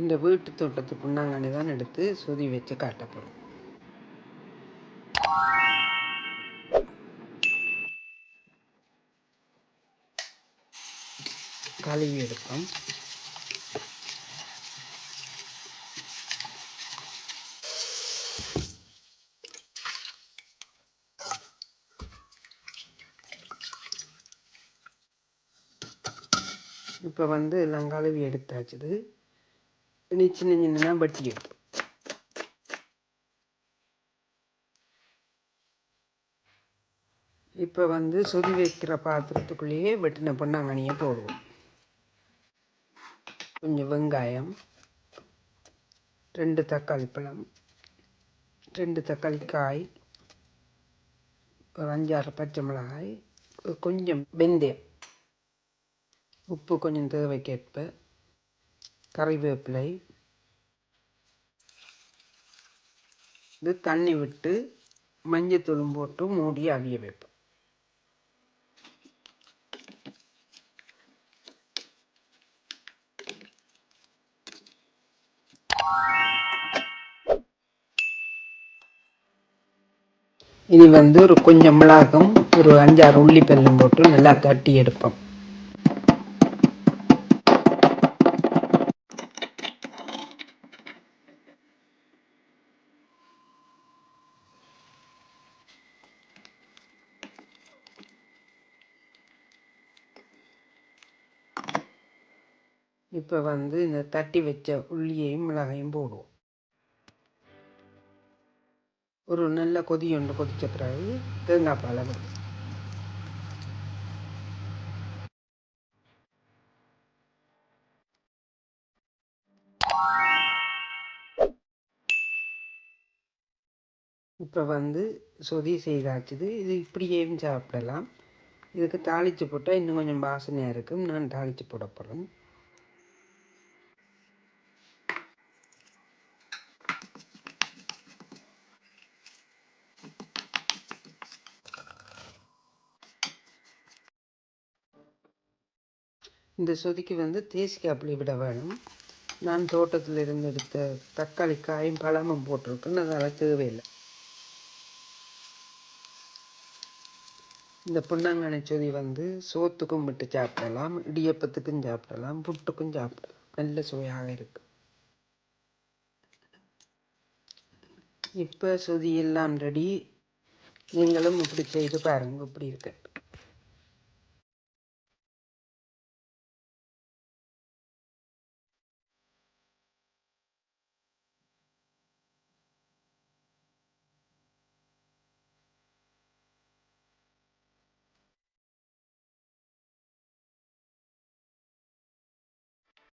இந்த வீட்டு தோட்டத்து புண்ணாங்கண்ணி தான் எடுத்து சொதி வச்சு காட்டப்படும் கழுவி எடுப்போம். இப்போ வந்து எல்லாம் கழுவி எடுத்தாச்சுது இனி சின்ன சின்னதாக வட்டி இப்போ வந்து சொதி வைக்கிற பாத்திரத்துக்குள்ளேயே வெட்டின பொன்னாங்கண்ணியை போடுவோம். கொஞ்சம் வெங்காயம் ரெண்டு தக்காளி பழம் ரெண்டு தக்காளி காய் ஒரு அஞ்சாறு பச்சை மிளகாய் கொஞ்சம் வெந்தயம். உப்பு கொஞ்சம் தேவைக்கேற்ப. கறிவேப்பிலை. இது தண்ணி விட்டு மஞ்சத்தூளும் போட்டு மூடி அவிய வைப்போம். இனி வந்து ஒரு கொஞ்சம் மிளகும் ஒரு அஞ்சாறு உள்ளி பெல்லும் போட்டு நல்லா தட்டி எடுப்போம். இப்போ வந்து இந்த தட்டி வச்ச உள்ளியையும் மிளகையும் போடுவோம். ஒரு நல்ல கொதி ஒன்று கொதிச்ச பிறகு தேங்காய் பாலை விடுவோம் இப்போ வந்து சொதி செய்தாச்சுது. இது இப்படியேவும் சாப்பிடலாம். இதுக்கு தாளித்து போட்டால் இன்னும் கொஞ்சம் வாசனையாக இருக்கும். நான் தாளித்து போட போகிறேன் இந்த சொதிக்கு வந்து தேசிக்காய் புளி விட வேணும். நான் தோட்டத்தில் இருந்து எடுத்த தக்காளி காயும் பழமும் போட்டிருக்கேன். அதனால் தேவையில்லை. இந்த புண்ணாங்கண்ணி சொதி வந்து சோத்துக்கும் விட்டு சாப்பிடலாம் இடியப்பத்துக்கும் சாப்பிடலாம் புட்டுக்கும் சாப்பிடலாம். நல்ல சுவையாக இருக்கு. இப்போ சொதி எல்லாம் ரெடி நீங்களும் இப்படி செய்து பாருங்க இப்படி இருக்கு.